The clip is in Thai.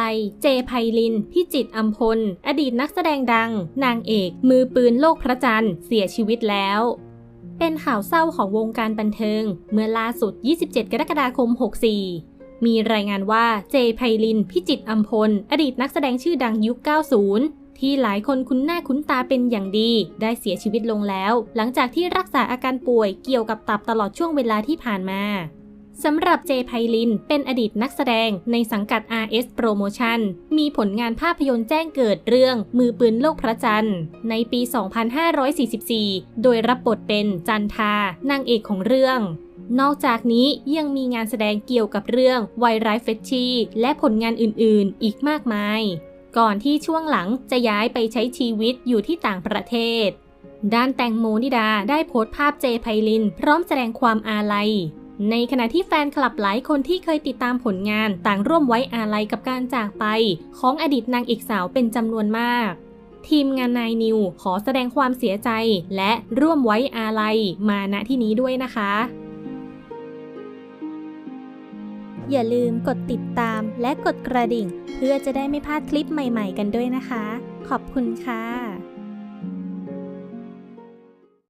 ลัย เจไพลิน พิจิตอัมพล อดีตนักแสดงดัง นางเอก มือปืนโลกพระจันทร์ เสียชีวิตแล้ว เป็นข่าวเศร้าของวงการบันเทิง เมื่อล่าสุด 27 กรกฎาคม 64มีรายงานว่าเจไพลิน พิจิตอัมพล อดีตนักแสดงชื่อดังยุค 90 ที่หลายคนคุ้นหน้าคุ้นตาเป็นอย่างดี ได้เสียชีวิตลงแล้ว หลังจากที่รักษาอาการป่วยเกี่ยวกับตับตลอดช่วงเวลาที่ผ่านมา สำหรับเจไพลิน เป็นอดีตนักแสดงในสังกัด RS Promotion มีผลงานภาพยนตร์แจ้งเกิดเรื่อง มือปืนโลกพระจันทร์ในปี 2544 โดยรับบทเป็นจันทานางเอกของเรื่อง นอกจากนี้ยังมีงานแสดงเกี่ยวกับเรื่องไวไรเฟชชีและผลงานอื่นๆ อีกมากมาย ก่อนที่ช่วงหลังจะย้ายไปใช้ชีวิตอยู่ที่ต่างประเทศด้านแตงโมนิดาได้โพสต์ภาพเจไพลิน พร้อมแสดงความอาลัย ในขณะที่แฟนคลับหลายคนที่เคยติดตามผลงานต่างร่วมไว้อาลัยกับการจากไป ของอดีตนางเอกสาวเป็นจำนวนมาก ทีมงานนายนิวขอแสดงความเสียใจและร่วมไว้อาลัยมาณที่นี้ด้วยนะคะ อย่าลืมกดติดตามและกดกระดิ่ง เพื่อจะได้ไม่พลาดคลิปใหม่ ๆ กันด้วยนะคะ ขอบคุณค่ะ